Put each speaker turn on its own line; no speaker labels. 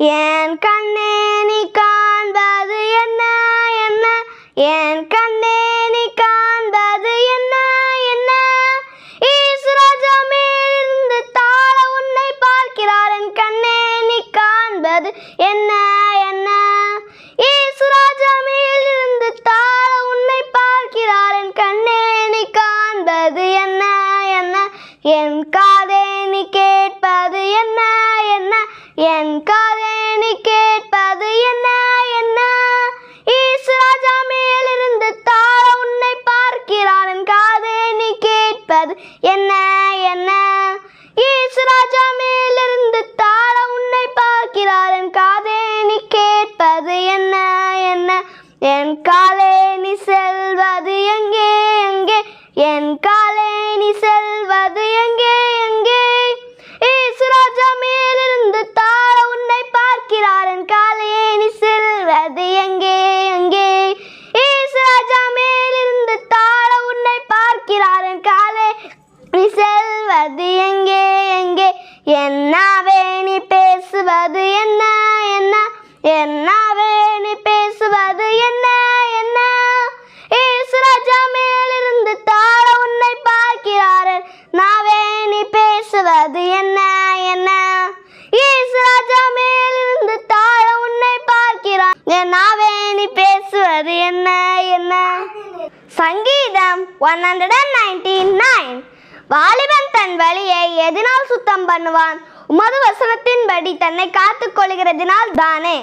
என் கண்ணே நீ காண்பது என்ன என்ன? என் கண்ணே நீ காண்பது என்ன என்ன? ஈஸ்வராஜா மேலிருந்து தாழ உன்னை பார்க்கிறார் என் கண்ணே நீ காண்பது என்ன என்ன? ஈஸ்வராஜா மேலிருந்து தாழ உன்னை பார்க்கிறார் என் கண்ணே நீ காண்பது என்ன என்ன? என் காதே நீ கேட்பது என்ன என்ன? என் கா கேட்பது என்ன என்ன? ஈஸ்வராஜா மேலிருந்து தாழ உன்னை பார்க்கிறான் என் நீ கேட்பது என்ன என்ன? ஈஸ்வராஜா மேலிருந்து தாழ உன்னை பார்க்கிறார் என் காதே நீ கேட்பது என்ன என்ன? என் காலே நீ செல்வது எங்கே எங்கே? என் காலே நீ செல்வது என்ன வேணி பேசுவது என்ன என்ன? என்ன வேணி பேசுவது என்ன என்ன? ராஜா மேலிருந்து தாழ உன்னை பார்க்கிறார். நாவேணி பேசுவது என்ன என்ன? ராஜா மேலிருந்து தாழ உன்னை பார்க்கிறார். என் வேணி பேசுவது என்ன என்ன? சங்கீதம் one hundred and ninety nine வாலிபன் தன் வழியை எதனால் சுத்தம் பண்ணுவான்? உமது வசனத்தின்படி தன்னை காத்துக் கொள்கிறதினால் தானே.